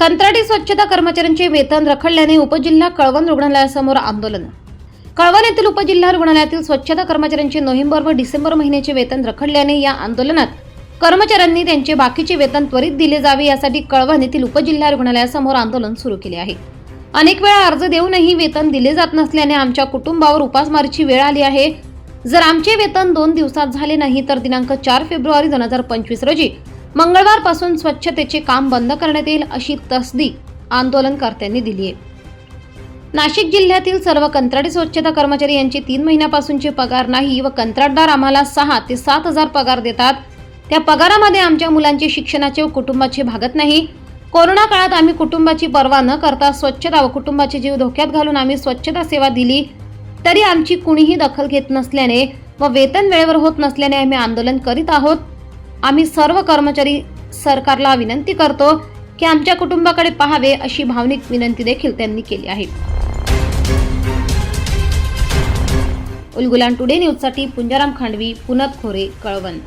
कंत्राटी स्वच्छता कर्मचाऱ्यांचे वेतन रखडल्याने उपजिल्हा कळवण रुग्णालयासमोर आंदोलन. कळवण येथील उपजिल्हा रुग्णालयातील स्वच्छता कर्मचाऱ्यांचे नोव्हेंबर व डिसेंबर महिन्याचे वेतन रखडल्याने या आंदोलनात कर्मचाऱ्यांनी त्यांचे बाकीचे वेतन त्वरित दिले जावे यासाठी कळवण येथील उपजिल्हा रुग्णालयासमोर आंदोलन सुरू केले आहे. अनेक वेळा अर्ज देऊनही वेतन दिले जात नसल्याने आमच्या कुटुंबावर उपासमारीची वेळ आली आहे. जर आमचे वेतन दोन दिवसात झाले नाही तर दिनांक चार फेब्रुवारी दोन हजार पंचवीस रोजी मंगळवारपासून स्वच्छतेचे काम बंद करण्यात येईल अशी तसदी आंदोलनकर्त्यांनी दिली आहे. नाशिक जिल्ह्यातील सर्व कंत्राटी स्वच्छता कर्मचारी यांचे तीन महिन्यापासूनचे पगार नाही व कंत्राटदार आम्हाला सहा ते सात हजार पगार देतात. त्या पगारामध्ये आमच्या मुलांचे शिक्षणाचे व कुटुंबाचे भागत नाही. कोरोना काळात आम्ही कुटुंबाची पर्वा न करता स्वच्छता व कुटुंबाचे जीव धोक्यात घालून आम्ही स्वच्छता सेवा दिली. तरी आमची कुणीही दखल घेत नसल्याने व वेतन वेळेवर होत नसल्याने आम्ही आंदोलन करीत आहोत. आम्ही सर्व कर्मचारी सरकारला विनंती करतो की आमच्या कुटुंबाकडे पाहावे अशी भावनिक विनंती देखील त्यांनी केली आहे. उलगुलान टुडे न्यूजसाठी पुंजाराम खांडवी पुनत खोरे कळवण.